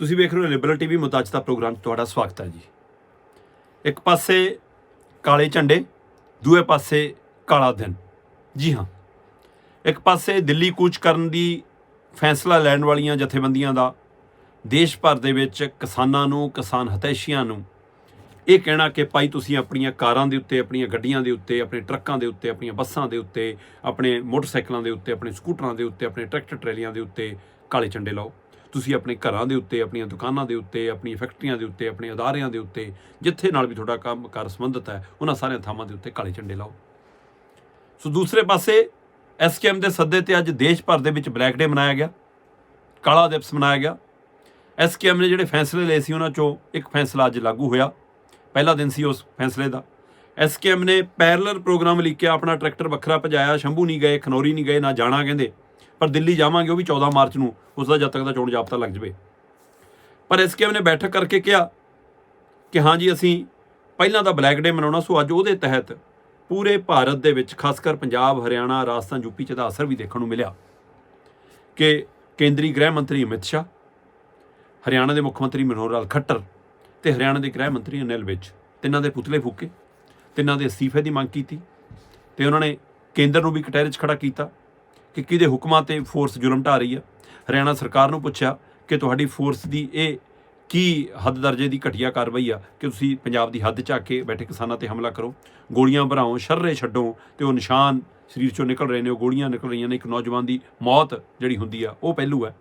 ਤੁਸੀਂ ਵੇਖ ਰਹੇ ਹੋ ਲਿਬਰਲ ਟੀਵੀ ਮੁੱਦਾ ਅੱਜ ਦਾ ਪ੍ਰੋਗਰਾਮ 'ਚ ਤੁਹਾਡਾ ਸਵਾਗਤ ਹੈ ਜੀ। ਇੱਕ ਪਾਸੇ ਕਾਲੇ ਝੰਡੇ, ਦੂਏ ਪਾਸੇ ਕਾਲਾ ਦਿਨ। ਜੀ ਹਾਂ, ਇੱਕ ਪਾਸੇ ਦਿੱਲੀ ਕੂਚ ਕਰਨ ਦੀ ਫੈਸਲਾ ਲੈਣ ਵਾਲੀਆਂ ਜਥੇਬੰਦੀਆਂ ਦਾ, ਦੇਸ਼ ਭਰ ਦੇ ਵਿੱਚ ਕਿਸਾਨਾਂ ਨੂੰ, ਕਿਸਾਨ ਹਤੈਸ਼ੀਆਂ ਨੂੰ ਇਹ ਕਹਿਣਾ ਕਿ ਭਾਈ ਤੁਸੀਂ ਆਪਣੀਆਂ ਕਾਰਾਂ ਦੇ ਉੱਤੇ, ਆਪਣੀਆਂ ਗੱਡੀਆਂ ਦੇ ਉੱਤੇ, ਆਪਣੇ ਟਰੱਕਾਂ ਦੇ ਉੱਤੇ, ਆਪਣੀਆਂ ਬੱਸਾਂ ਦੇ ਉੱਤੇ, ਆਪਣੇ ਮੋਟਰਸਾਈਕਲਾਂ ਦੇ ਉੱਤੇ, ਆਪਣੇ ਸਕੂਟਰਾਂ ਦੇ ਉੱਤੇ, ਆਪਣੇ ਟਰੈਕਟਰ ਟਰੈਲੀਆਂ ਦੇ ਉੱਤੇ ਕਾਲੇ ਝੰਡੇ ਲਾਓ। ਤੁਸੀਂ ਆਪਣੇ ਘਰਾਂ ਦੇ ਉੱਤੇ, ਆਪਣੀਆਂ ਦੁਕਾਨਾਂ ਦੇ ਉੱਤੇ, ਆਪਣੀਆਂ ਫੈਕਟਰੀਆਂ ਦੇ ਉੱਤੇ, ਆਪਣੇ ਅਦਾਰਿਆਂ ਦੇ ਉੱਤੇ, ਜਿੱਥੇ ਨਾਲ ਵੀ ਤੁਹਾਡਾ ਕੰਮ ਕਾਰ ਸੰਬੰਧਿਤ ਹੈ, ਉਹਨਾਂ ਸਾਰਿਆਂ ਥਾਵਾਂ ਦੇ ਉੱਤੇ ਕਾਲੇ ਝੰਡੇ ਲਾਓ। ਸੋ ਦੂਸਰੇ ਪਾਸੇ ਐਸਕੇਐਮ ਦੇ ਸੱਦੇ ਤੇ ਅੱਜ ਦੇਸ਼ ਭਰ ਦੇ ਵਿੱਚ ਬਲੈਕ ਡੇ ਮਨਾਇਆ ਗਿਆ, ਕਾਲਾ ਦਿਵਸ ਮਨਾਇਆ ਗਿਆ। ਐਸਕੇਐਮ ਨੇ ਜਿਹੜੇ ਫੈਸਲੇ ਲਏ ਸੀ ਉਹਨਾਂ ਚੋਂ ਇੱਕ ਫੈਸਲਾ ਅੱਜ ਲਾਗੂ ਹੋਇਆ, ਪਹਿਲਾ ਦਿਨ ਸੀ ਉਸ ਫੈਸਲੇ ਦਾ। ਐਸਕੇਐਮ ਨੇ ਪੈਰਲਰ ਪ੍ਰੋਗਰਾਮ ਲਿਖਿਆ ਆਪਣਾ ਟਰੈਕਟਰ ਵੱਖਰਾ ਭਜਾਇਆ, ਸ਼ੰਭੂ ਨਹੀਂ ਗਏ, ਖਨੌਰੀ ਨਹੀਂ ਗਏ, ਨਾ ਜਾਣਾ ਕਹਿੰਦੇ। ਪਰ ਦਿੱਲੀ ਜਾਵਾਂਗੇ ਉਹ ਵੀ 14 ਮਾਰਚ ਨੂੰ, ਉਸ ਦਾ ਜਦ ਤੱਕ ਦਾ ਚੋਣ ਜਾਬਤਾ ਲੱਗ ਜਵੇ। ਪਰ ਐਸਕੇਐਮ ਨੇ ਬੈਠਕ ਕਰਕੇ ਕਿਹਾ ਕਿ ਹਾਂ ਜੀ, ਅਸੀਂ ਪਹਿਲਾਂ ਤਾਂ ਬਲੈਕ ਡੇ ਮਨਾਉਣਾ, ਸੋ ਅੱਜ ਉਹਦੇ ਤਹਿਤ ਪੂਰੇ ਭਾਰਤ ਦੇ ਵਿੱਚ ਖਾਸ ਕਰ ਪੰਜਾਬ, ਹਰਿਆਣਾ, ਰਾਜਸਥਾਨ ਯੂਪੀ ਚ ਦਾ ਅਸਰ ਵੀ ਦੇਖਣ ਨੂੰ ਮਿਲਿਆ ਕਿ ਕੇਂਦਰੀ ਗ੍ਰਹਿ ਮੰਤਰੀ ਅਮਿਤ ਸ਼ਾਹ, ਹਰਿਆਣਾ ਦੇ ਮੁੱਖ ਮੰਤਰੀ ਮਨੋਹਰ ਲਾਲ ਖੱਟਰ ਤੇ ਹਰਿਆਣਾ ਦੇ ਗ੍ਰਹਿ ਮੰਤਰੀ ਅਨਿਲ ਵਿੱਚ ਤਿੰਨਾਂ ਦੇ ਪੁਤਲੇ ਫੂਕੇ, ਤਿੰਨਾਂ ਦੇ ਅਸਤੀਫੇ ਦੀ ਮੰਗ ਕੀਤੀ ਤੇ ਉਹਨਾਂ ਨੇ ਕੇਂਦਰ ਨੂੰ ਵੀ ਕਟਹਿਰੇ 'ਚ ਖੜਾ ਕੀਤਾ। ਕਿ ਕਿਹਦੇ ਹੁਕਮਾਂ ਤੇ ਫੋਰਸ ਜ਼ੁਲਮ ਢਾ ਰਹੀ ਹੈ ਹਰਿਆਣਾ ਸਰਕਾਰ ਨੂੰ ਪੁੱਛਿਆ ਕਿ ਤੁਹਾਡੀ ਫੋਰਸ ਦੀ ਇਹ ਕੀ ਹੱਦ ਦਰਜੇ ਦੀ ਘਟੀਆ ਕਾਰਵਾਈ ਆ ਕਿ ਤੁਸੀਂ ਪੰਜਾਬ ਦੀ ਹੱਦ 'ਚ ਆ ਕੇ ਬੈਠੇ ਕਿਸਾਨਾਂ ਤੇ ਹਮਲਾ ਕਰੋ? ਗੋਲੀਆਂ ਭਰਾਓ, ਸ਼ਰਰੇ ਛੱਡੋ ਤੇ ਉਹ ਨਿਸ਼ਾਨ ਸਰੀਰ 'ਚੋਂ ਨਿਕਲ ਰਹੇ ਨੇ, ਉਹ ਗੋਲੀਆਂ ਨਿਕਲ ਰਹੀਆਂ ਨੇ, ਇੱਕ ਨੌਜਵਾਨ ਦੀ ਮੌਤ ਜਿਹੜੀ ਹੁੰਦੀ ਆ, ਉਹ ਪਹਿਲੂ ਹੈ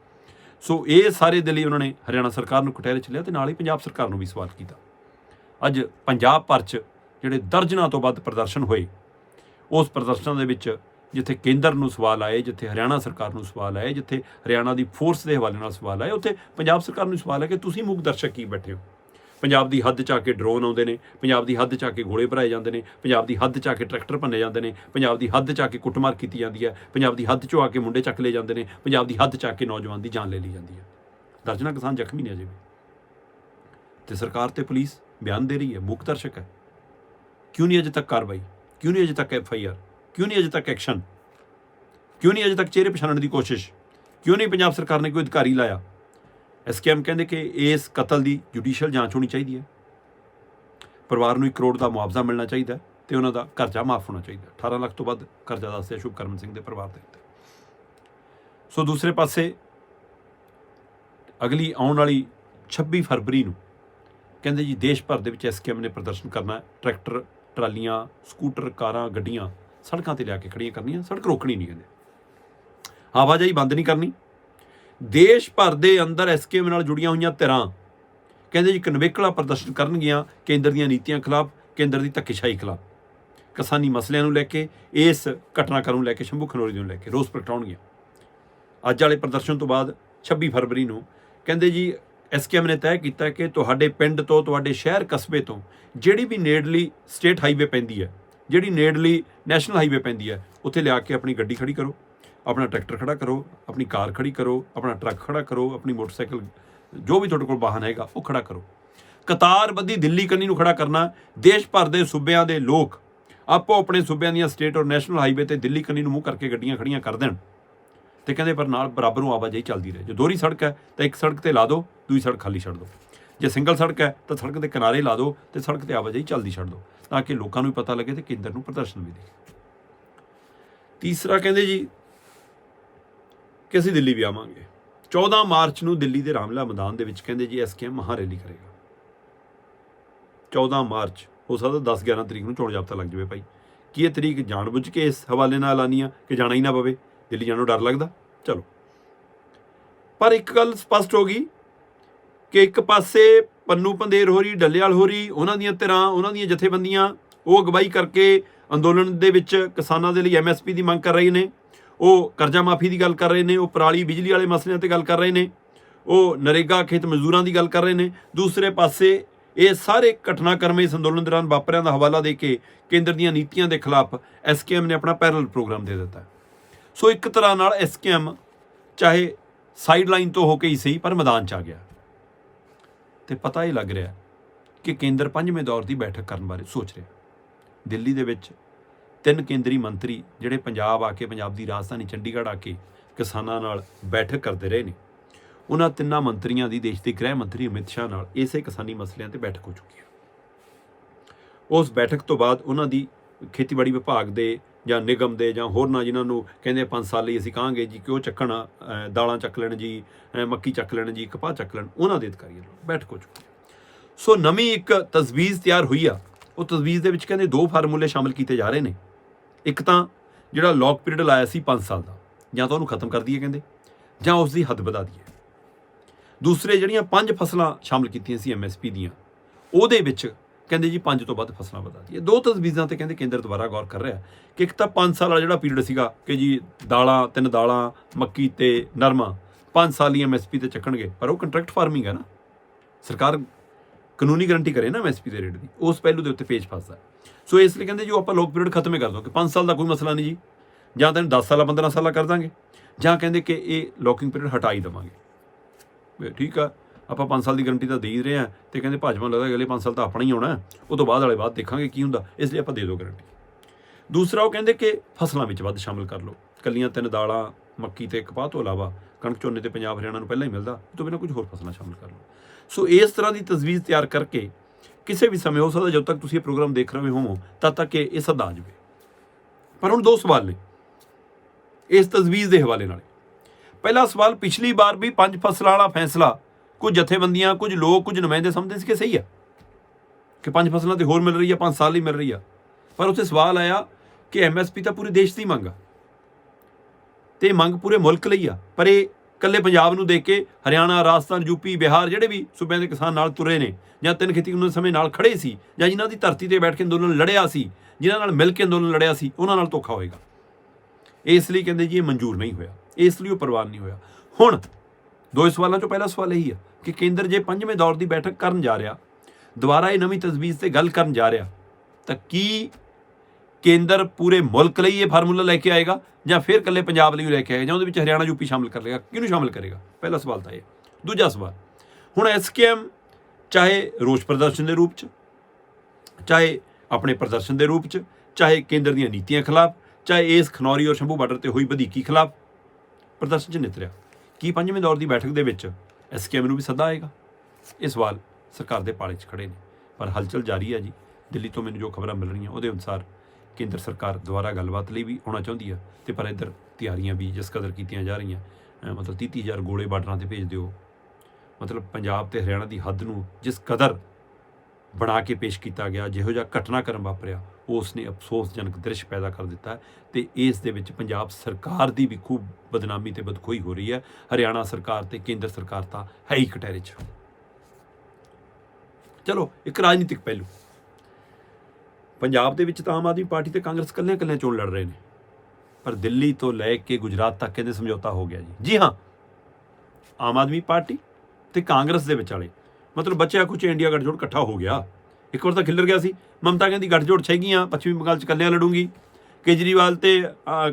ਸੋ ਇਹ ਸਾਰੇ ਦੇ ਲਈ ਉਹਨਾਂ ਨੇ ਹਰਿਆਣਾ ਸਰਕਾਰ ਨੂੰ ਕਟਹਿਰੇ 'ਚ ਲਿਆ ਤੇ ਨਾਲ ਹੀ ਪੰਜਾਬ ਸਰਕਾਰ ਨੂੰ ਵੀ ਸਵਾਲ ਕੀਤਾ। ਅੱਜ ਪੰਜਾਬ ਭਰ 'ਚ ਜਿਹੜੇ ਦਰਜਨਾਂ ਤੋਂ ਵੱਧ ਪ੍ਰਦਰਸ਼ਨ ਹੋਏ, ਉਸ ਪ੍ਰਦਰਸ਼ਨਾਂ ਦੇ ਵਿੱਚ ਜਿੱਥੇ ਕੇਂਦਰ ਨੂੰ ਸਵਾਲ ਆਏ, ਜਿੱਥੇ ਹਰਿਆਣਾ ਸਰਕਾਰ ਨੂੰ ਸਵਾਲ ਆਏ, ਜਿੱਥੇ ਹਰਿਆਣਾ ਦੀ ਫੋਰਸ ਦੇ ਹਵਾਲੇ ਨਾਲ ਸਵਾਲ ਆਏ, ਉੱਥੇ ਪੰਜਾਬ ਸਰਕਾਰ ਨੂੰ ਸਵਾਲ ਹੈ ਕਿ ਤੁਸੀਂ ਮੁੱਖ ਦਰਸ਼ਕ ਕੀ ਬੈਠੇ ਹੋ? ਪੰਜਾਬ ਦੀ ਹੱਦ 'ਚ ਆ ਕੇ ਡਰੋਨ ਆਉਂਦੇ ਨੇ, ਪੰਜਾਬ ਦੀ ਹੱਦ 'ਚ ਆ ਕੇ ਗੋਲੇ ਭਰਾਏ ਜਾਂਦੇ ਨੇ, ਪੰਜਾਬ ਦੀ ਹੱਦ 'ਚ ਆ ਕੇ ਟਰੈਕਟਰ ਭੰਨੇ ਜਾਂਦੇ ਨੇ, ਪੰਜਾਬ ਦੀ ਹੱਦ 'ਚ ਆ ਕੇ ਕੁੱਟਮਾਰ ਕੀਤੀ ਜਾਂਦੀ ਹੈ ਪੰਜਾਬ ਦੀ ਹੱਦ 'ਚੋਂ ਆ ਕੇ ਮੁੰਡੇ ਚੱਕ ਲਏ ਜਾਂਦੇ ਨੇ, ਪੰਜਾਬ ਦੀ ਹੱਦ 'ਚ ਆ ਕੇ ਨੌਜਵਾਨ ਦੀ ਜਾਨ ਲੈ ਲਈ ਜਾਂਦੀ ਹੈ ਦਰਜਨਾਂ ਕਿਸਾਨ ਜ਼ਖਮੀ ਨੇ ਅਜੇ ਵੀ। ਤੇ ਸਰਕਾਰ ਤੇ ਪੁਲਿਸ ਬਿਆਨ ਦੇ ਰਹੀ ਹੈ, ਮੁੱਖ ਦਰਸ਼ਕ ਹੈ। ਕਿਉਂ ਨਹੀਂ ਅਜੇ ਤੱਕ ਕਾਰਵਾਈ? ਕਿਉਂ ਨਹੀਂ ਅਜੇ ਤੱਕ ਐਫ ਆਈ ਆਰ ਕਿਉਂ ਨਹੀਂ ਅਜੇ ਤੱਕ ਐਕਸ਼ਨ ਕਿਉਂ ਨਹੀਂ ਅਜੇ ਤੱਕ ਚਿਹਰੇ ਪਛਾਣਨ ਦੀ ਕੋਸ਼ਿਸ਼? ਕਿਉਂ ਨਹੀਂ ਪੰਜਾਬ ਸਰਕਾਰ ਨੇ ਕੋਈ ਅਧਿਕਾਰੀ ਲਾਇਆ? ਐਸਕੇਐਮ ਕਹਿੰਦੇ ਕਿ ਇਸ ਕਤਲ ਦੀ ਜੁਡੀਸ਼ੀਅਲ ਜਾਂਚ ਹੋਣੀ ਚਾਹੀਦੀ ਹੈ। ਪਰਿਵਾਰ ਨੂੰ 1 ਕਰੋੜ ਦਾ ਮੁਆਵਜ਼ਾ ਮਿਲਣਾ ਚਾਹੀਦਾ ਹੈ ਤੇ ਉਹਨਾਂ ਦਾ ਕਰਜ਼ਾ ਮਾਫ ਹੋਣਾ ਚਾਹੀਦਾ 18 ਲੱਖ ਤੋਂ ਵੱਧ ਕਰਜ਼ਾ ਦੱਸਿਆ ਸ਼ੁਭਕਰਮ ਸਿੰਘ ਦੇ ਪਰਿਵਾਰ ਦੇ ਉੱਤੇ। ਸੋ ਦੂਸਰੇ ਪਾਸੇ ਅਗਲੀ ਆਉਣ ਵਾਲੀ 26 ਫਰਵਰੀ ਨੂੰ ਕਹਿੰਦੇ ਜੀ, ਦੇਸ਼ ਭਰ ਦੇ ਵਿੱਚ ਐਸਕੇਐਮ ਨੇ ਪ੍ਰਦਰਸ਼ਨ ਕਰਨਾ ਟਰੈਕਟਰ, ਟਰਾਲੀਆਂ, ਸਕੂਟਰ, ਕਾਰਾਂ, ਗੱਡੀਆਂ ਸੜਕਾਂ ਤੇ ਲਿਆ ਕੇ ਖੜੀਆਂ ਕਰਨੀਆਂ, ਸੜਕ ਰੋਕਣੀ ਨਹੀਂ ਕਹਿੰਦੇ। ਆਵਾਜਾਈ ਬੰਦ ਨਹੀਂ ਕਰਨੀ। ਦੇਸ਼ ਭਰ ਦੇ ਅੰਦਰ ਐਸਕੇਐਮ ਨਾਲ ਜੁੜੀਆਂ ਹੋਈਆਂ ਧਿਰਾਂ ਕਹਿੰਦੇ ਜੀ ਕਨਵੇਕਲਾ ਪ੍ਰਦਰਸ਼ਨ ਕਰਨਗੀਆਂ ਕੇਂਦਰ ਦੀਆਂ ਨੀਤੀਆਂ ਖਿਲਾਫ, ਕੇਂਦਰ ਦੀ ਧੱਕੇਸ਼ਾਹੀ ਖਿਲਾਫ। ਕਿਸਾਨੀ ਮਸਲਿਆਂ ਨੂੰ ਲੈ ਕੇ, ਇਸ ਘਟਨਾਕ੍ਰਮ ਨੂੰ ਲੈ ਕੇ, ਸ਼ੰਭੂ ਖਨੌਰੀ ਨੂੰ ਲੈ ਕੇ ਰੋਸ ਪ੍ਰਗਟਾਉਣਗੀਆਂ। ਅੱਜ ਵਾਲੇ ਪ੍ਰਦਰਸ਼ਨ ਤੋਂ ਬਾਅਦ 26 ਫਰਵਰੀ ਨੂੰ ਕਹਿੰਦੇ ਜੀ ਐਸਕੇਐਮ ਨੇ ਤੈਅ ਕੀਤਾ ਕਿ ਤੁਹਾਡੇ ਪਿੰਡ ਤੋਂ, ਤੁਹਾਡੇ ਸ਼ਹਿਰ ਕਸਬੇ ਤੋਂ ਜਿਹੜੀ ਵੀ ਨੇੜਲੀ ਸਟੇਟ ਹਾਈਵੇ ਪੈਂਦੀ ਹੈ ਜਿਹੜੀ ਨੇੜਲੀ ਨੈਸ਼ਨਲ ਹਾਈਵੇ ਪੈਂਦੀ ਹੈ, ਉੱਥੇ ਲਿਆ ਕੇ ਆਪਣੀ ਗੱਡੀ ਖੜੀ ਕਰੋ, ਆਪਣਾ ਟਰੈਕਟਰ ਖੜਾ ਕਰੋ, ਆਪਣੀ ਕਾਰ ਖੜੀ ਕਰੋ, ਆਪਣਾ ਟਰੱਕ ਖੜਾ ਕਰੋ, ਆਪਣੀ ਮੋਟਰਸਾਈਕਲ, ਜੋ ਵੀ ਤੁਹਾਡੇ ਕੋਲ ਵਾਹਨ ਹੈਗਾ, ਉਹ ਖੜਾ ਕਰੋ। ਕਤਾਰਬੱਧੀ ਦਿੱਲੀ ਕੰਨੀ ਨੂੰ ਖੜਾ ਕਰਨਾ, ਦੇਸ਼ ਭਰ ਦੇ ਸੂਬਿਆਂ ਦੇ ਲੋਕ ਆਪੋ ਆਪਣੇ ਸੂਬਿਆਂ ਦੀਆਂ ਸਟੇਟ ਔਰ ਨੈਸ਼ਨਲ ਹਾਈਵੇ ਤੇ ਦਿੱਲੀ ਕੰਨੀ ਨੂੰ ਮੂੰਹ ਕਰਕੇ ਗੱਡੀਆਂ ਖੜੀਆਂ ਕਰ ਦੇਣ। ਤੇ ਕਹਿੰਦੇ ਪਰ ਨਾਲ ਬਰਾਬਰ ਨੂੰ ਆਵਾਜਾਈ ਚੱਲਦੀ ਰਹੇ। ਜੇ ਦੋਹਰੀ ਸੜਕ ਹੈ, ਤਾਂ ਇੱਕ ਸੜਕ ਤੇ ਲਾ ਦਿਓ, ਦੂਜੀ ਸੜਕ ਖਾਲੀ ਛੱਡ ਦਿਓ। ਜੇ ਸਿੰਗਲ ਸੜਕ ਹੈ, ਤਾਂ ਸੜਕ ਦੇ ਕਿਨਾਰੇ ਲਾ ਦਿਓ ਤੇ ਸੜਕ ਤੇ ਆਵਾਜਾਈ ਚੱਲਦੀ ਛੱਡ ਦਿਓ, ਤਾਂ ਕਿ ਲੋਕਾਂ ਨੂੰ ਵੀ ਪਤਾ ਲੱਗੇ ਤੇ ਕੇਂਦਰ ਨੂੰ ਪ੍ਰਦਰਸ਼ਨ ਵੀ ਦੇ ਤੀਸਰਾ ਕਹਿੰਦੇ ਜੀ ਕਿ ਅਸੀਂ ਦਿੱਲੀ ਵੀ ਆਵਾਂਗੇ। 14 ਮਾਰਚ ਨੂੰ ਦਿੱਲੀ ਦੇ ਰਾਮਲਾ ਮੈਦਾਨ ਦੇ ਵਿੱਚ ਕਹਿੰਦੇ ਜੀ ਐਸਕੇਐਮ ਮਹਾ ਰੈਲੀ ਕਰੇਗਾ। 14 ਮਾਰਚ, ਹੋ ਸਕਦਾ 10 11 ਤਰੀਕ ਨੂੰ ਚੋਣ ਜਾਬਤਾ ਲੱਗ ਜਾਵੇ ਭਾਈ। ਕੀ ਇਹ ਤਰੀਕ ਜਾਣਬੁੱਝ ਕੇ ਇਸ ਹਵਾਲੇ ਨਾਲ ਆਨੀ ਕਿ ਜਾਣਾ ਹੀ ਨਾ ਪਵੇ? ਦਿੱਲੀ ਜਾਣ ਨੂੰ ਡਰ ਲੱਗਦਾ? ਚਲੋ। ਪਰ ਇੱਕ ਗੱਲ ਸਪਸ਼ਟ ਹੋ ਗਈ ਕਿ ਇੱਕ ਪਾਸੇ ਪੰਨੂ ਪੰਦੇਰ ਹੋ ਰਹੀ ਡੱਲੇਵਾਲ ਹੋ ਰਹੀ ਉਹਨਾਂ ਦੀਆਂ ਧਿਰਾਂ, ਉਹਨਾਂ ਦੀਆਂ ਜਥੇਬੰਦੀਆਂ, ਉਹ ਅਗਵਾਈ ਕਰਕੇ ਅੰਦੋਲਨ ਦੇ ਵਿੱਚ ਕਿਸਾਨਾਂ ਦੇ ਲਈ ਐਮਐਸਪੀ ਦੀ ਮੰਗ ਕਰ ਰਹੇ ਨੇ। ਉਹ ਕਰਜ਼ਾ ਮਾਫੀ ਦੀ ਗੱਲ ਕਰ ਰਹੇ ਨੇ, ਉਹ ਪਰਾਲੀ ਬਿਜਲੀ ਵਾਲੇ ਮਸਲਿਆਂ ਤੇ ਗੱਲ ਕਰ ਰਹੇ ਨੇ, ਉਹ ਨਰੇਗਾ ਖੇਤ ਮਜ਼ਦੂਰਾਂ ਦੀ ਗੱਲ ਕਰ ਰਹੇ ਨੇ। ਦੂਸਰੇ ਪਾਸੇ ਇਹ ਸਾਰੇ ਘਟਨਾਕ੍ਰਮ ਇਸ ਅੰਦੋਲਨ ਦੌਰਾਨ ਵਾਪਰਿਆਂ ਦਾ ਹਵਾਲਾ ਦੇ ਕੇ ਕੇਂਦਰ ਦੀਆਂ ਨੀਤੀਆਂ ਦੇ ਖਿਲਾਫ ਐਸਕੇਐਮ ਨੇ ਆਪਣਾ ਪੈਰਲਲ ਪ੍ਰੋਗਰਾਮ ਦੇ ਦਿੱਤਾ। ਸੋ ਇੱਕ ਤਰ੍ਹਾਂ ਨਾਲ ਐਸਕੇਐਮ ਚਾਹੇ ਸਾਈਡ ਲਾਈਨ ਤੋਂ ਹੋ ਕੇ ਹੀ ਸਹੀ, ਪਰ ਮੈਦਾਨ 'ਚ ਆ ਗਿਆ। ਤੇ ਪਤਾ ਹੀ ਲੱਗ ਰਿਹਾ ਕਿ ਕੇਂਦਰ ਪੰਜਵੇਂ ਦੌਰ ਦੀ ਬੈਠਕ ਕਰਨ ਬਾਰੇ ਸੋਚ ਰਿਹਾ। ਦਿੱਲੀ ਦੇ ਵਿੱਚ ਤਿੰਨ ਕੇਂਦਰੀ ਮੰਤਰੀ ਜਿਹੜੇ ਪੰਜਾਬ ਆ ਕੇ ਪੰਜਾਬ ਦੀ ਰਾਜਧਾਨੀ ਚੰਡੀਗੜ੍ਹ ਆ ਕੇ ਕਿਸਾਨਾਂ ਨਾਲ ਬੈਠਕ ਕਰਦੇ ਰਹੇ ਨੇ। ਉਹਨਾਂ ਤਿੰਨਾਂ ਮੰਤਰੀਆਂ ਦੀ ਦੇਸ਼ ਦੇ ਗ੍ਰਹਿ ਮੰਤਰੀ ਅਮਿਤ ਸ਼ਾਹ ਨਾਲ ਇਸੇ ਕਿਸਾਨੀ ਮਸਲਿਆਂ ਤੇ ਬੈਠਕ ਹੋ ਚੁੱਕੀ ਹੈ। ਉਸ ਬੈਠਕ ਤੋਂ ਬਾਅਦ ਉਹਨਾਂ ਦੀ ਖੇਤੀਬਾੜੀ ਵਿਭਾਗ ਦੇ ਜਾਂ ਨਿਗਮ ਦੇ ਜਾਂ ਹੋਰਨਾਂ ਜਿਨ੍ਹਾਂ ਨੂੰ ਕਹਿੰਦੇ ਪੰਜ ਸਾਲ ਲਈ ਅਸੀਂ ਕਹਾਂਗੇ ਜੀ ਕਿ ਉਹ ਚੱਕਣ ਦਾਲਾਂ ਚੱਕ ਲੈਣ ਜੀ ਮੱਕੀ ਚੱਕ ਲੈਣ ਜੀ ਕਪਾਹ ਚੱਕ ਲੈਣ, ਉਹਨਾਂ ਦੇ ਅਧਿਕਾਰੀਆਂ ਨਾਲ ਬੈਠਕ ਹੋ ਚੁੱਕੀ ਸੋ ਨਵੀਂ ਇੱਕ ਤਜਵੀਜ਼ ਤਿਆਰ ਹੋਈ ਆ। ਉਹ ਤਜਵੀਜ਼ ਦੇ ਵਿੱਚ ਕਹਿੰਦੇ ਦੋ ਫਾਰਮੂਲੇ ਸ਼ਾਮਲ ਕੀਤੇ ਜਾ ਰਹੇ ਨੇ। ਇੱਕ ਤਾਂ ਜਿਹੜਾ ਲੌਕ ਪੀਰੀਅਡ ਲਾਇਆ ਸੀ 5 ਸਾਲ ਦਾ, ਜਾਂ ਤਾਂ ਉਹਨੂੰ ਖਤਮ ਕਰ ਦਈਏ ਕਹਿੰਦੇ, ਜਾਂ ਉਸ ਦੀ ਹੱਦ ਵਧਾ ਦਈਏ। ਦੂਸਰੇ ਜਿਹੜੀਆਂ ਪੰਜ ਫਸਲਾਂ ਸ਼ਾਮਲ ਕੀਤੀਆਂ ਸੀ ਐਮਐਸਪੀ ਦੀਆਂ, ਉਹਦੇ ਵਿੱਚ ਕਹਿੰਦੇ ਜੀ ਪੰਜ ਤੋਂ ਵੱਧ ਫਸਲਾਂ ਵਧਾ ਦਈਏ। ਦੋ ਤਜਵੀਜ਼ਾਂ ਤੇ ਕਹਿੰਦੇ ਕੇਂਦਰ ਦੁਬਾਰਾ ਗੌਰ ਕਰ ਰਿਹਾ ਕਿ ਇੱਕ ਤਾਂ 5 ਸਾਲ ਵਾਲਾ ਜਿਹੜਾ ਪੀਰੀਅਡ ਸੀਗਾ ਕਿ ਜੀ ਦਾਲਾਂ, ਤਿੰਨ ਦਾਲਾਂ, ਮੱਕੀ ਤੇ ਨਰਮਾ 5 ਸਾਲ ਹੀ ਐਮਐਸਪੀ ਤੇ ਚੱਕਣਗੇ। ਪਰ ਉਹ ਕੰਟਰੈਕਟ ਫਾਰਮਿੰਗ ਹੈ ਨਾ। ਸਰਕਾਰ ਕਾਨੂੰਨੀ ਗਾਰੰਟੀ ਕਰੇ ਨਾ ਐਮਐਸਪੀ ਦੇ ਰੇਟ ਦੀ। ਉਸ ਪਹਿਲੂ ਦੇ ਉੱਤੇ ਪੇਚ ਫਸਦਾ ਸੋ ਇਸ ਲਈ ਕਹਿੰਦੇ ਜੋ ਆਪਾਂ ਲੋਕ ਪੀਰੀਅਡ ਖਤਮ ਹੀ ਕਰ ਦੋ ਕਿ 5 ਸਾਲ ਦਾ ਕੋਈ ਮਸਲਾ ਨਹੀਂ ਜੀ। ਜਾਂ ਤੈਨੂੰ 10 ਸਾਲਾ 15 ਸਾਲਾ ਕਰ ਦਾਂਗੇ। ਜਾਂ ਕਹਿੰਦੇ ਕਿ ਇਹ ਲੋਕਿੰਗ ਪੀਰੀਅਡ ਹਟਾ ਹੀ ਦੇਵਾਂਗੇ। ਠੀਕ ਆ। ਆਪਾਂ 5 ਸਾਲ ਦੀ ਗਾਰੰਟੀ ਤਾਂ ਦੇ ਹੀ ਰਹੇ ਆ ਤੇ ਕਹਿੰਦੇ ਭਾਜਪਾ ਨੂੰ ਲੱਗਦਾ ਅਗਲੇ 5 ਸਾਲ ਤਾਂ ਆਪਣਾ ਹੀ ਹੋਣਾ ਉਹ ਤੋਂ ਬਾਅਦ ਵਾਲੇ ਬਾਅਦ ਦੇਖਾਂਗੇ ਕੀ ਹੁੰਦਾ। ਇਸ ਲਈ ਆਪਾਂ ਦੇ ਦਿਓ ਗਾਰੰਟੀ ਦੂਸਰਾ ਉਹ ਕਹਿੰਦੇ ਕਿ ਫਸਲਾਂ ਵਿੱਚ ਵੱਧ ਸ਼ਾਮਿਲ ਕਰ ਲਓ। ਕੱਲੀਆਂ ਤਿੰਨ ਦਾਲਾਂ, ਮੱਕੀ ਤੇ ਕਪਾਹ ਤੋਂ ਇਲਾਵਾ ਕਣਕ, ਝੋਨੇ ਤੇ ਪੰਜਾਬ ਹਰਿਆਣਾ ਨੂੰ ਪਹਿਲਾਂ ਹੀ ਮਿਲਦਾ। ਇਹ ਤੋਂ ਬਿਨਾਂ ਕੁਝ ਹੋਰ ਫਸਲਾਂ ਸ਼ਾਮਿਲ ਕਰ ਲਓ। ਸੋ ਇਸ ਤਰ੍ਹਾਂ ਦੀ ਤਜਵੀਜ਼ ਤਿਆਰ ਕਰਕੇ ਕਿਸੇ ਵੀ ਸਮੇਂ, ਹੋ ਸਕਦਾ ਜਦੋਂ ਤੱਕ ਤੁਸੀਂ ਇਹ ਪ੍ਰੋਗਰਾਮ ਦੇਖ ਰਹੇ ਹੋਵੋ, ਤਦ ਤੱਕ ਇਹ ਸਦਾ ਆ ਜਾਵੇ। ਪਰ ਹੁਣ ਦੋ ਸਵਾਲ ਨੇ। ਇਸ ਤਜਵੀਜ਼ ਦੇ ਹਵਾਲੇ ਨਾਲ। ਪਹਿਲਾ ਸਵਾਲ, ਪਿਛਲੀ ਵਾਰ ਵੀ ਪੰਜ ਫਸਲਾਂ ਵਾਲਾ ਫੈਸਲਾ ਕੁਝ ਜਥੇਬੰਦੀਆਂ, ਕੁਝ ਲੋਕ, ਕੁਝ ਨੁਮਾਇੰਦੇ ਸਮਝਦੇ ਸੀ ਕਿ ਸਹੀ ਆ, ਕਿ ਪੰਜ ਫਸਲਾਂ ਤੇ ਹੋਰ ਮਿਲ ਰਹੀ ਆ, ਪੰਜ ਸਾਲ ਲਈ ਮਿਲ ਰਹੀ ਆ। ਪਰ ਉੱਥੇ ਸਵਾਲ ਆਇਆ ਕਿ ਐਮਐਸਪੀ ਤਾਂ ਪੂਰੇ ਦੇਸ਼ ਦੀ ਮੰਗ ਆ। ਤੇ ਇਹ ਮੰਗ ਪੂਰੇ ਮੁਲਕ ਲਈ ਆ। ਪਰ ਇਹ ਕੱਲੇ ਪੰਜਾਬ ਨੂੰ ਦੇਖ ਕੇ ਹਰਿਆਣਾ, ਰਾਜਸਥਾਨ ਯੂਪੀ ਬਿਹਾਰ ਜਿਹੜੇ ਵੀ ਸੂਬਿਆਂ ਦੇ ਕਿਸਾਨ ਨਾਲ ਤੁਰੇ ਨੇ ਜਾਂ ਤਿੰਨ ਖੇਤੀ ਕਾਨੂੰਨ ਸਮੇਂ ਨਾਲ ਖੜੇ ਸੀ ਜਾਂ ਜਿਨ੍ਹਾਂ ਦੀ ਧਰਤੀ ਤੇ ਬੈਠ ਕੇ ਅੰਦੋਲਨ ਲੜਿਆ ਸੀ, ਜਿਨ੍ਹਾਂ ਨਾਲ ਮਿਲ ਕੇ ਅੰਦੋਲਨ ਲੜਿਆ ਸੀ, ਉਹਨਾਂ ਨਾਲ ਧੋਖਾ ਹੋਏਗਾ। ਇਸ ਲਈ ਕਹਿੰਦੇ ਜੀ ਇਹ ਮਨਜ਼ੂਰ ਨਹੀਂ ਹੋਇਆ। ਇਸ ਲਈ ਉਹ ਪ੍ਰਵਾਨ ਨਹੀਂ ਹੋਇਆ। ਹੁਣ ਦੋ ਸਵਾਲਾਂ ਚੋਂ ਪਹਿਲਾ ਸਵਾਲ ਇਹੀ ਆ ਕਿ ਕੇਂਦਰ ਜੇ ਪੰਜਵੇਂ ਦੌਰ ਦੀ ਬੈਠਕ ਕਰਨ ਜਾ ਰਿਹਾ, ਦੁਬਾਰਾ ਇਹ ਨਵੀਂ ਤਜਵੀਜ਼ ਤੇ ਗੱਲ ਕਰਨ ਜਾ ਰਿਹਾ, ਤਾਂ ਕੀ ਕੇਂਦਰ ਪੂਰੇ ਮੁਲਕ ਲਈ ਇਹ ਫਾਰਮੂਲਾ ਲੈ ਕੇ ਆਏਗਾ ਜਾਂ ਫਿਰ ਇਕੱਲੇ ਪੰਜਾਬ ਲਈ ਲੈ ਕੇ ਆਏਗਾ ਜਾਂ ਉਹਦੇ ਵਿੱਚ ਹਰਿਆਣਾ ਯੂਪੀ ਸ਼ਾਮਲ ਕਰ ਲੇਗਾ ਕਿਹਨੂੰ ਸ਼ਾਮਿਲ ਕਰੇਗਾ? ਪਹਿਲਾ ਸਵਾਲ ਤਾਂ ਇਹ ਦੂਜਾ ਸਵਾਲ, ਹੁਣ ਐਸਕੇਐਮ ਚਾਹੇ ਰੋਸ ਪ੍ਰਦਰਸ਼ਨ ਦੇ ਰੂਪ 'ਚ, ਚਾਹੇ ਆਪਣੇ ਪ੍ਰਦਰਸ਼ਨ ਦੇ ਰੂਪ 'ਚ, ਚਾਹੇ ਕੇਂਦਰ ਦੀਆਂ ਨੀਤੀਆਂ ਖਿਲਾਫ, ਚਾਹੇ ਇਸ ਖਨੌਰੀ ਔਰ ਸ਼ੰਭੂ ਬਾਰਡਰ ਤੇ ਹੋਈ ਵਧੀਕੀ ਖਿਲਾਫ ਪ੍ਰਦਰਸ਼ਨ 'ਚ ਨਿਤਰਿਆ। ਕੀ ਪੰਜਵੇਂ ਦੌਰ ਦੀ ਬੈਠਕ ਦੇ ਵਿੱਚ ਐਸਕੇਐਮ ਨੂੰ ਵੀ ਸੱਦਾ ਆਏਗਾ? ਇਹ ਸਵਾਲ ਸਰਕਾਰ ਦੇ ਪਾਲੇ 'ਚ ਖੜੇ ਨੇ, ਪਰ ਹਲਚਲ ਜਾਰੀ ਹੈ ਜੀ। ਦਿੱਲੀ ਤੋਂ ਮੈਨੂੰ ਜੋ ਖਬਰਾਂ ਮਿਲ ਰਹੀਆਂ ਉਹਦੇ ਅਨੁਸਾਰ ਕੇਂਦਰ ਸਰਕਾਰ ਦੁਆਰਾ ਗੱਲਬਾਤ ਲਈ ਵੀ ਆਉਣਾ ਚਾਹੁੰਦੀ ਆ ਤੇ ਪਰ ਇੱਧਰ ਤਿਆਰੀਆਂ ਵੀ ਜਿਸ ਕਦਰ ਕੀਤੀਆਂ ਜਾ ਰਹੀਆਂ, ਅਹ ਮਤਲਬ 30000 ਗੋਲੇ ਬਾਰਡਰਾਂ ਤੇ ਭੇਜ ਦਿਓ। ਮਤਲਬ ਪੰਜਾਬ ਤੇ ਹਰਿਆਣਾ ਦੀ ਹੱਦ ਨੂੰ ਜਿਸ ਕਦਰ ਬਣਾ ਕੇ ਪੇਸ਼ ਕੀਤਾ ਗਿਆ, ਜਿਹੋ ਜਿਹਾ ਘਟਨਾਕ੍ਰਮ ਵਾਪਰਿਆ ਉਸ ਨੇ ਅਫਸੋਸਜਨਕ ਦ੍ਰਿਸ਼ ਪੈਦਾ ਕਰ ਦਿੱਤਾ ਹੈ ਤੇ ਇਸ ਦੇ ਵਿੱਚ ਪੰਜਾਬ ਸਰਕਾਰ ਦੀ ਵੀ ਖੂਬ ਬਦਨਾਮੀ ਤੇ ਬਦਖੋਈ ਹੋ ਰਹੀ ਹੈ। ਹਰਿਆਣਾ ਸਰਕਾਰ ਤੇ ਕੇਂਦਰ ਸਰਕਾਰ ਤਾਂ ਹੈ ਹੀ ਕਟਹਿਰੇ 'ਚ। ਚਲੋ, ਇੱਕ ਰਾਜਨੀਤਿਕ ਪਹਿਲੂ। ਪੰਜਾਬ ਦੇ ਵਿੱਚ ਤਾਂ ਆਮ ਆਦਮੀ ਪਾਰਟੀ ਤੇ ਕਾਂਗਰਸ ਕੱਲਿਆਂ ਕੱਲਿਆਂ ਚੋਣ ਲੜ ਰਹੇ ਨੇ। ਪਰ ਦਿੱਲੀ ਤੋਂ ਲੈ ਕੇ ਗੁਜਰਾਤ ਤੱਕ ਕਹਿੰਦੇ ਸਮਝੌਤਾ ਹੋ ਗਿਆ ਜੀ। ਜੀ ਹਾਂ, ਆਮ ਆਦਮੀ ਪਾਰਟੀ ਤੇ ਕਾਂਗਰਸ ਦੇ ਵਿਚਾਲੇ। ਮਤਲਬ ਬਚਿਆ ਕੁਝ ਇੰਡੀਆ ਗੱਠਜੋੜ ਇਕੱਠਾ ਹੋ ਗਿਆ। ਇੱਕ ਵਾਰ ਤਾਂ ਖਿੱਲਰ ਗਿਆ ਸੀ। ਮਮਤਾ ਕਹਿੰਦੀ, ਗੱਠਜੋੜ ਹੈਗੀਆਂ, ਪੱਛਮੀ ਬੰਗਾਲ ਚ ਕੱਲਿਆਂ ਲੜੂੰਗੀ। ਕੇਜਰੀਵਾਲ ਤੇ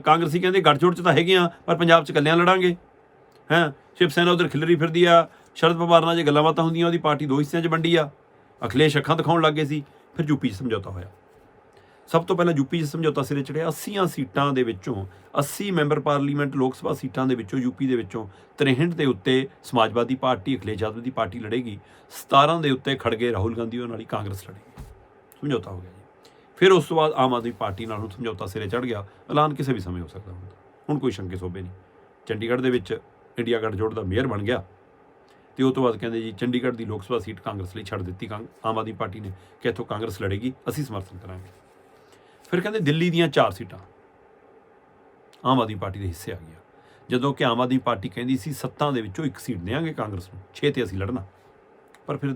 ਕਾਂਗਰਸੀ ਕਹਿੰਦੇ, ਗੱਠਜੋੜ ਚ ਤਾਂ ਹੈਗੀਆਂ, ਪਰ ਪੰਜਾਬ ਚ ਕੱਲਿਆਂ ਲੜਾਂਗੇ। ਹੈਂ, ਸ਼ਿਵ ਸੈਨਾ ਉਧਰ ਖਿਲਰੀ ਫਿਰਦੀ ਆ। ਸ਼ਰਦ ਪਵਾਰ ਨਾਲ ਜੇ ਗੱਲਾਂ ਬਾਤਾਂ ਹੁੰਦੀਆਂ, ਉਹਦੀ ਪਾਰਟੀ ਦੋ ਹਿੱਸਿਆਂ 'ਚ ਵੰਡੀ ਆ। ਅਖਿਲੇਸ਼ ਅੱਖਾਂ ਦਿਖਾਉਣ ਲੱਗੇ ਸੀ। ਫਿਰ ਯੂਪੀ 'ਚ ਸਮਝੌਤਾ ਹੋਇਆ। ਸਭ ਤੋਂ ਪਹਿਲਾਂ ਯੂਪੀ 'ਚ ਸਮਝੌਤਾ ਸਿਰੇ ਚੜਿਆ 80 ਸੀਟਾਂ ਦੇ ਵਿੱਚੋਂ 80 ਮੈਂਬਰ ਪਾਰਲੀਮੈਂਟ ਲੋਕ ਸਭਾ ਸੀਟਾਂ ਦੇ ਵਿੱਚੋਂ, ਯੂਪੀ ਦੇ ਵਿੱਚੋਂ 63 ਦੇ ਉੱਤੇ ਸਮਾਜਵਾਦੀ ਪਾਰਟੀ, ਅਖਿਲੇਸ਼ ਯਾਦਵ ਦੀ ਪਾਰਟੀ ਲੜੇਗੀ 17 ਦੇ ਉੱਤੇ ਖੜਗੇ ਰਾਹੁਲ ਗਾਂਧੀ, ਉਹਨਾਂ ਵਾਲੀ ਕਾਂਗਰਸ ਲੜੇਗੀ ਸਮਝੌਤਾ ਹੋ ਗਿਆ ਜੀ। ਫਿਰ ਉਸ ਤੋਂ ਬਾਅਦ ਆਮ ਆਦਮੀ ਪਾਰਟੀ ਨਾਲ ਹੁਣ ਸਮਝੌਤਾ ਸਿਰੇ ਚੜ ਗਿਆ। ਐਲਾਨ ਕਿਸੇ ਵੀ ਸਮੇਂ ਹੋ ਸਕਦਾ ਹੁੰਦਾ। ਹੁਣ ਕੋਈ ਸ਼ੰਕੇ ਸੋਭੇ ਨਹੀਂ। ਚੰਡੀਗੜ੍ਹ ਦੇ ਵਿੱਚ ਇੰਡੀਆ ਗੱਠਜੋੜ ਦਾ ਮੇਅਰ ਬਣ ਗਿਆ। ਤੇ ਉਹ ਤੋਂ ਬਾਅਦ ਕਹਿੰਦੇ ਜੀ, ਚੰਡੀਗੜ੍ਹ ਦੀ ਲੋਕ ਸਭਾ ਸੀਟ ਕਾਂਗਰਸ ਲਈ ਛੱਡ ਦਿੱਤੀ ਕਾਂਗ, ਆਮ ਆਦਮੀ ਪਾਰਟੀ ਨੇ, ਕਿ ਇੱਥੋਂ ਕਾਂਗਰਸ ਲੜੇਗੀ, ਅਸੀਂ ਸਮਰਥਨ ਕਰਾਂਗੇ। ਫਿਰ ਕਹਿੰਦੇ ਦਿੱਲੀ ਦੀਆਂ ਚਾਰ ਸੀਟਾਂ। ਆਮ ਆਦਮੀ ਪਾਰਟੀ ਦੇ ਹਿੱਸੇ ਆ ਗਈਆਂ। ਜਦੋਂ ਕਿ ਆਮ ਆਦਮੀ ਪਾਰਟੀ ਕਹਿੰਦੀ ਸੀ, ਸੱਤਾਂ ਦੇ ਵਿੱਚੋਂ ਇੱਕ ਸੀਟ ਦੇਵਾਂਗੇ ਕਾਂਗਰਸ ਨੂੰ 6 ਤੇ ਅਸੀਂ ਲੜਨਾ। ਪਰ ਫਿਰ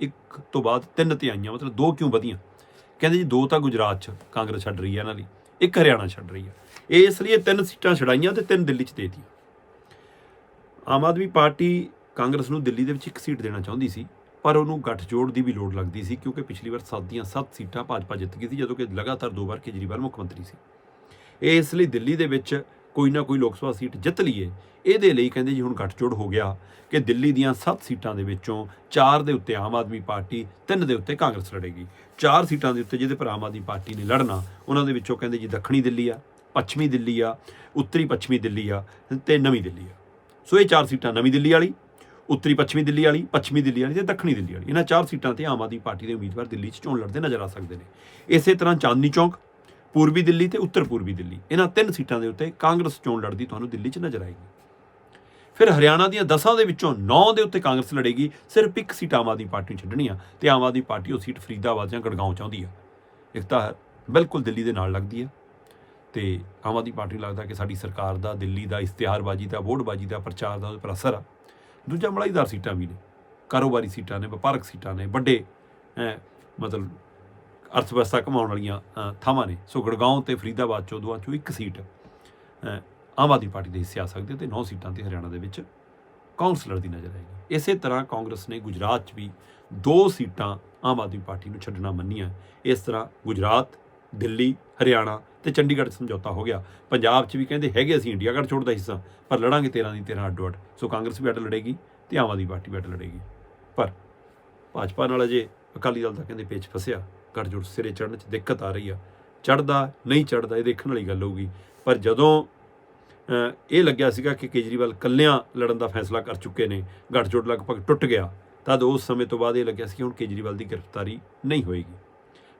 ਇੱਕ ਤੋਂ ਬਾਅਦ ਤਿੰਨ ਤੇ ਆਈਆਂ, ਮਤਲਬ ਦੋ ਕਿਉਂ ਵਧੀਆਂ? ਕਹਿੰਦੇ ਜੀ, ਦੋ ਤਾਂ ਗੁਜਰਾਤ 'ਚ ਕਾਂਗਰਸ ਛੱਡ ਰਹੀ ਹੈ ਇਹਨਾਂ ਲਈ, ਇੱਕ ਹਰਿਆਣਾ ਛੱਡ ਰਹੀ ਹੈ। ਇਸ ਲਈ ਇਹ ਤਿੰਨ ਸੀਟਾਂ ਛਡਾਈਆਂ ਤੇ ਤਿੰਨ ਦਿੱਲੀ 'ਚ ਦੇ ਦਿੱਤੀਆਂ। ਆਮ ਆਦਮੀ ਪਾਰਟੀ ਕਾਂਗਰਸ ਨੂੰ ਦਿੱਲੀ ਦੇ ਵਿੱਚ ਇੱਕ ਸੀਟ ਦੇਣਾ ਚਾਹੁੰਦੀ ਸੀ। ਪਰ ਉਹਨੂੰ ਗੱਠਜੋੜ ਦੀ ਵੀ ਲੋੜ ਲੱਗਦੀ ਸੀ ਕਿਉਂਕਿ ਪਿਛਲੀ ਵਾਰ ਸੱਤ ਦੀਆਂ ਸੱਤ ਸੀਟਾਂ ਭਾਜਪਾ ਜਿੱਤ ਗਈ ਸੀ, ਜਦੋਂ ਕਿ ਲਗਾਤਾਰ ਦੋ ਵਾਰ ਕੇਜਰੀਵਾਲ ਮੁੱਖ ਮੰਤਰੀ ਸੀ। ਇਹ ਇਸ ਲਈ ਦਿੱਲੀ ਦੇ ਵਿੱਚ ਕੋਈ ਨਾ ਕੋਈ ਲੋਕ ਸਭਾ ਸੀਟ ਜਿੱਤ ਲਈਏ। ਇਹਦੇ ਲਈ ਕਹਿੰਦੇ ਜੀ ਹੁਣ ਗੱਠਜੋੜ ਹੋ ਗਿਆ ਕਿ ਦਿੱਲੀ ਦੀਆਂ 7 ਸੀਟਾਂ ਦੇ ਵਿੱਚੋਂ 4 ਦੇ ਉੱਤੇ ਆਮ ਆਦਮੀ ਪਾਰਟੀ 3 ਦੇ ਉੱਤੇ ਕਾਂਗਰਸ ਲੜੇਗੀ। 4 ਸੀਟਾਂ ਦੇ ਉੱਤੇ ਜਿਹਦੇ ਪਰ ਆਮ ਆਦਮੀ ਪਾਰਟੀ ਨੇ ਲੜਨਾ, ਉਹਨਾਂ ਦੇ ਵਿੱਚੋਂ ਕਹਿੰਦੇ ਜੀ ਦੱਖਣੀ ਦਿੱਲੀ ਆ, ਪੱਛਮੀ ਦਿੱਲੀ ਆ, ਉੱਤਰੀ ਪੱਛਮੀ ਦਿੱਲੀ ਆ ਤੇ ਨਵੀਂ ਦਿੱਲੀ ਆ। ਸੋ ਇਹ ਚਾਰ ਸੀਟਾਂ ਨਵੀਂ ਦਿੱਲੀ ਵਾਲੀ ਉੱਤਰੀ ਪੱਛਮੀ ਦਿੱਲੀ ਵਾਲੀ, ਪੱਛਮੀ ਦਿੱਲੀ ਵਾਲੀ ਤੇ ਦੱਖਣੀ ਦਿੱਲੀ ਵਾਲੀ। ਇਹਨਾਂ ਚਾਰ ਸੀਟਾਂ ਤੇ ਆਮ ਆਦਮੀ ਪਾਰਟੀ ਦੇ ਉਮੀਦਵਾਰ ਦਿੱਲੀ 'ਚ ਚੋਣ ਲੜਦੇ ਨਜ਼ਰ ਆ ਸਕਦੇ ਨੇ। ਇਸੇ ਤਰ੍ਹਾਂ ਚਾਂਦਨੀ ਚੌਂਕ, ਪੂਰਬੀ ਦਿੱਲੀ ਤੇ ਉੱਤਰ ਪੂਰਬੀ ਦਿੱਲੀ। ਇਹਨਾਂ ਤਿੰਨ ਸੀਟਾਂ ਦੇ ਉੱਤੇ ਕਾਂਗਰਸ ਚੋਣ ਲੜਦੀ ਤੁਹਾਨੂੰ ਦਿੱਲੀ 'ਚ ਨਜ਼ਰ ਆਏਗੀ। ਫਿਰ ਹਰਿਆਣਾ ਦੀਆਂ 10 ਦੇ ਵਿੱਚੋਂ 9 ਦੇ ਉੱਤੇ ਕਾਂਗਰਸ ਲੜੇਗੀ, ਸਿਰਫ ਇੱਕ ਸੀਟ ਆਮ ਆਦਮੀ ਪਾਰਟੀ ਨੂੰ ਛੱਡਣੀ ਆ ਤੇ ਆਮ ਆਦਮੀ ਪਾਰਟੀ ਉਹ ਸੀਟ ਫਰੀਦਾਬਾਦ ਜਾਂ ਗੜਗਾਉਂ ਚਾਹੁੰਦੀ ਆ। ਇੱਕ ਤਾਂ ਬਿਲਕੁਲ ਦਿੱਲੀ ਦੇ ਨਾਲ ਲੱਗਦੀ ਆ ਤੇ ਆਮ ਆਦਮੀ ਪਾਰਟੀ ਨੂੰ ਲੱਗਦਾ ਕਿ ਸਾਡੀ ਸਰਕਾਰ ਦਾ, ਦਿੱਲੀ ਦਾ ਇਸ਼ਤਿਹਾਰਬਾਜ਼ੀ ਦਾ, ਵੋਟਬਾਜ਼ੀ ਦਾ, ਪ੍ਰਚਾਰ ਦਾ ਉਹਦੇ ਪਰ ਅਸਰ ਆ। ਦੂਜਾ ਮਲਾਈਦਾਰ ਸੀਟਾਂ ਵੀ ਨੇ, ਕਾਰੋਬਾਰੀ ਸੀਟਾਂ ਨੇ, ਵਪਾਰਕ ਸੀਟਾਂ ਨੇ, ਵੱਡੇ ਮਤਲਬ ਅਰਥ ਵਿਵਸਥਾ ਕਮਾਉਣ ਵਾਲੀਆਂ ਥਾਵਾਂ ਨੇ। ਸੋ ਗੜਗਾਉਂ ਤੇ ਫਰੀਦਾਬਾਦ ਚੋਂ ਦੋਵਾਂ ਚੋਂ ਇੱਕ ਸੀਟ ਆਮ ਆਦਮੀ ਪਾਰਟੀ ਦੇ ਹਿੱਸੇ ਆ ਸਕਦੇ ਹੈ ਤੇ 9 ਸੀਟਾਂ ਤੇ ਹਰਿਆਣਾ ਦੇ ਵਿੱਚ ਕਾਂਗਰਸ ਦੀ ਨਜ਼ਰ ਆਏਗੀ। ਇਸੇ ਤਰ੍ਹਾਂ ਕਾਂਗਰਸ ਨੇ ਗੁਜਰਾਤ 'ਚ ਵੀ ਦੋ ਸੀਟਾਂ ਆਮ ਆਦਮੀ ਪਾਰਟੀ ਨੂੰ ਛੱਡਣਾ ਮੰਨੀਆਂ। ਇਸ ਤਰ੍ਹਾਂ ਗੁਜਰਾਤ, ਦਿੱਲੀ, ਹਰਿਆਣਾ ਤੇ ਚੰਡੀਗੜ੍ਹ 'ਚ ਸਮਝੌਤਾ ਹੋ ਗਿਆ। ਪੰਜਾਬ 'ਚ ਵੀ ਕਹਿੰਦੇ ਹੈਗੇ ਅਸੀਂ ਇੰਡੀਆ ਗੱਠਜੋੜ ਦਾ ਹਿੱਸਾ, ਪਰ ਲੜਾਂਗੇ 13 ਦੀ 13 ਅੱਡੋ ਅੱਡ। ਸੋ ਕਾਂਗਰਸ ਵੀ ਅੱਡ ਲੜੇਗੀ ਤੇ ਆਮ ਆਦਮੀ ਪਾਰਟੀ ਵੀ ਅੱਡ ਲੜੇਗੀ। ਪਰ ਭਾਜਪਾ ਨਾਲ ਅਜੇ ਅਕਾਲੀ ਦਲ ਦਾ ਕਹਿੰਦੇ ਪੇਚ ਫਸਿਆ। ਗੱਠਜੋੜ ਸਿਰੇ ਚੜ੍ਹਨ 'ਚ ਦਿੱਕਤ ਆ ਰਹੀ ਆ। ਚੜਦਾ ਨਹੀਂ ਚੜਦਾ ਇਹ ਦੇਖਣ ਵਾਲੀ ਗੱਲ ਹੋਊਗੀ। ਪਰ ਜਦੋਂ ਇਹ ਲੱਗਿਆ ਸੀਗਾ ਕਿ ਕੇਜਰੀਵਾਲ ਕੱਲਿਆਂ ਲੜਨ ਦਾ ਫੈਸਲਾ ਕਰ ਚੁੱਕੇ ਨੇ ਗੱਠਜੋੜ ਲਗਭਗ ਟੁੱਟ ਗਿਆ, ਤਦ ਉਸ ਸਮੇਂ ਤੋਂ ਬਾਅਦ ਇਹ ਲੱਗਿਆ ਸੀ ਕਿ ਹੁਣ ਕੇਜਰੀਵਾਲ ਦੀ ਗ੍ਰਿਫਤਾਰੀ ਨਹੀਂ ਹੋਏਗੀ।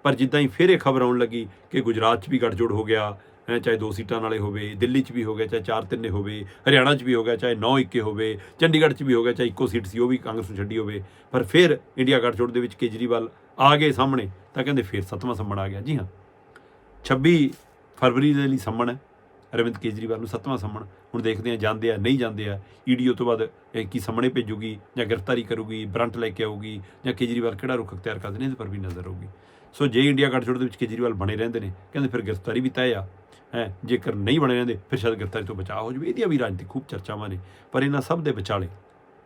ਪਰ ਜਿੱਦਾਂ ਹੀ ਫਿਰ ਇਹ ਖਬਰ ਆਉਣ ਲੱਗੀ ਕਿ ਗੁਜਰਾਤ 'ਚ ਵੀ ਗੱਠਜੋੜ ਹੋ ਗਿਆ ਹੈਂ, ਚਾਹੇ ਦੋ ਸੀਟਾਂ ਨਾਲੇ ਹੋਵੇ ਦਿੱਲੀ 'ਚ ਵੀ ਹੋ ਗਿਆ ਚਾਹੇ ਚਾਰ ਤਿੰਨੇ ਹੋਵੇ ਹਰਿਆਣਾ 'ਚ ਵੀ ਹੋ ਗਿਆ ਚਾਹੇ 9 ਇੱਕੇ ਹੋਵੇ ਚੰਡੀਗੜ੍ਹ 'ਚ ਵੀ ਹੋ ਗਿਆ ਚਾਹੇ ਇੱਕੋ ਸੀਟ ਸੀ ਉਹ ਵੀ ਕਾਂਗਰਸ ਨੂੰ ਛੱਡੀ ਹੋਵੇ ਪਰ ਫਿਰ ਇੰਡੀਆ ਗੱਠਜੋੜ ਦੇ ਵਿੱਚ ਕੇਜਰੀਵਾਲ ਆ ਗਏ ਸਾਹਮਣੇ ਤਾਂ ਕਹਿੰਦੇ ਫਿਰ ਸੱਤਵਾਂ ਸੰਮਣ ਆ ਗਿਆ। ਜੀ ਹਾਂ 26 ਫਰਵਰੀ ਦੇ ਲਈ ਸੰਮਣ ਹੈ। ਅਰਵਿੰਦ ਕੇਜਰੀਵਾਲ ਨੂੰ ਸੱਤਵਾਂ ਸੰਮਣ ਹੁਣ ਦੇਖਦੇ ਆ ਜਾਂਦੇ ਆ, ਨਹੀਂ ਜਾਂਦੇ ਆ ਈਡੀਓ ਤੋਂ ਬਾਅਦ, ਇਹ ਕੀ ਸਾਹਮਣੇ ਭੇਜੂਗੀ ਜਾਂ ਗ੍ਰਿਫਤਾਰੀ ਕਰੂਗੀ, ਬਰੰਟ ਲੈ ਕੇ ਆਊਗੀ ਜਾਂ ਕੇਜਰੀਵਾਲ ਕਿਹੜਾ ਰੁਖ ਅਖਤਿਆਰ ਕਰਦੇ ਨੇ, ਇਹਦੇ ਪਰ ਵੀ ਨਜ਼ਰ ਹੋਊਗੀ ਸੋ ਜੇ ਇੰਡੀਆ ਗੱਠਜੋੜ ਦੇ ਵਿੱਚ ਕੇਜਰੀਵਾਲ ਬਣੇ ਰਹਿੰਦੇ ਨੇ, ਕਹਿੰਦੇ ਫਿਰ ਗ੍ਰਿਫਤਾਰੀ ਵੀ ਤੈਅ ਆ। ਹੈ, ਜੇਕਰ ਨਹੀਂ ਬਣੇ ਰਹਿੰਦੇ, ਫਿਰ ਸ਼ਾਇਦ ਗ੍ਰਿਫਤਾਰੀ ਤੋਂ ਬਚਾਅ ਹੋ ਜਾਵੇ। ਇਹਦੀਆਂ ਵੀ ਰਾਜਨੀਤਿਕ ਖੂਬ ਚਰਚਾਵਾਂ ਨੇ, ਪਰ ਇਹਨਾਂ ਸਭ ਦੇ ਵਿਚਾਲੇ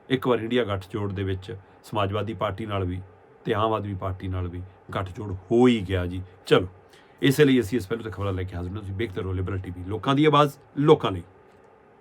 ਇੱਕ ਵਾਰ ਇੰਡੀਆ ਗੱਠਜੋੜ ਦੇ ਵਿੱਚ ਸਮਾਜਵਾਦੀ ਪਾਰਟੀ ਨਾਲ ਵੀ ਤੇ ਆਮ ਆਦਮੀ ਪਾਰਟੀ ਨਾਲ ਵੀ ਗੱਠਜੋੜ ਹੋ ਹੀ ਗਿਆ ਜੀ। ਚਲੋ। ਇਸੇ ਲਈ ਅਸੀਂ ਇਸ ਪਹਿਲੂ ਤੇ ਖਬਰਾਂ ਲੈ ਕੇ ਹਾਜ਼ਰ ਹਾਂ। ਤੁਸੀਂ ਵੇਖਦੇ ਰਹੋ ਲਿਬਰਲ ਟੀਵੀ ਲੋਕਾਂ ਦੀ ਆਵਾਜ਼, ਲੋਕਾਂ ਲਈ।